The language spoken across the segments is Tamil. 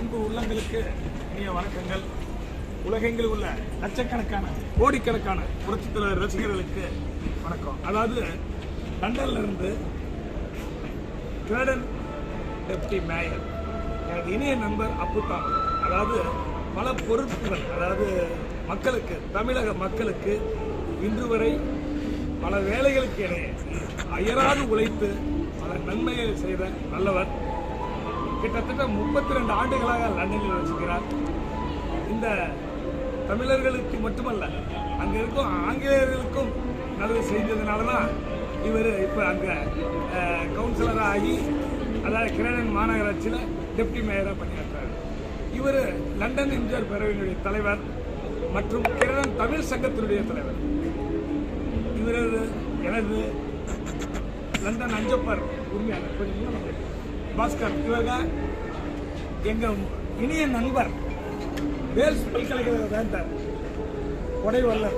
உள்ளங்களுக்கு இனிய வணக்கங்கள். உலகெங்கில் உள்ள லட்சக்கணக்கான கோடிக்கணக்கான புரட்சித் தலைவர் ரசிகர்களுக்கு வணக்கம். அதாவது லண்டன்ல இருந்து கிரடன் டெப்டி மேயர் எனது இனிய நண்பர் அப்புத்தான் அதாவது பல பொருட்கள் அதாவது மக்களுக்கு தமிழக மக்களுக்கு இன்று வரை பல வேலைகளுக்கு இடையே அயராது உழைத்து பல நன்மையை செய்த நல்லவர். கிட்டத்தட்ட முப்பத்தி ரெண்டு ஆண்டுகளாக லண்டனில் வசிக்கிறார். இந்த தமிழர்களுக்கு மட்டுமல்ல அங்கே இருக்கும் ஆங்கிலேயர்களுக்கும் நல்லது செஞ்சதுனால தான் இவர் இப்போ அங்கே கவுன்சிலராக ஆகி அதாவது கிரணன் மாநகராட்சியில் டெப்டி மேயராக பணியாற்றார் இவர் லண்டன் இந்தியர் பேரவையினுடைய தலைவர் மற்றும் கிரணன் தமிழ் சங்கத்தினுடைய தலைவர். இவரது எனது லண்டன் அஞ்சப்பர் உரிமையாளர். கொஞ்சம் பாஸ்கர் இவங்க எங்கள் இனிய நண்பர் வேல்ஸ் பல்கலைக்கழக வேந்தர் கொடைவல்லர்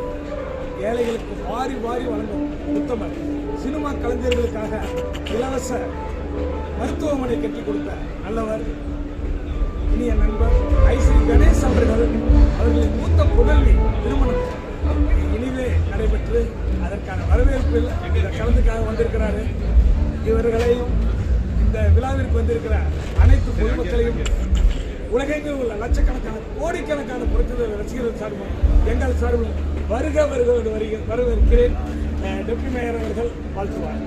ஏழைகளுக்கு வாரி வாரி வழங்கும் உத்தமர் சினிமா கலைஞர்களுக்காக இலவச மருத்துவமனை கட்டிக் கொடுத்த நல்லவர் இனிய நண்பர் ஐஸ்ரீ கணேஷ் அவர்கள். அவர்களின் மூத்த புதல்வி திருமணம். இனிவே நடைபெற்று அதற்கான வரவேற்பில் இந்த கலந்துக்காக வந்திருக்கிறாரு. இவர்களையும் இந்த விழாவிற்கு வந்திருக்கிற அனைத்து பொதுமக்களையும் உலகெங்கில் உள்ள லட்சக்கணக்கான கோடிக்கணக்கான புரட்சிதர் ரசிகர்கள் சார்பில் எங்கள் சார்பில் வருக வருக வருகிறேன். வரவேற்கிறேன் அஹ், டெப்டி மேயர் அவர்கள் வாழ்த்துவார்.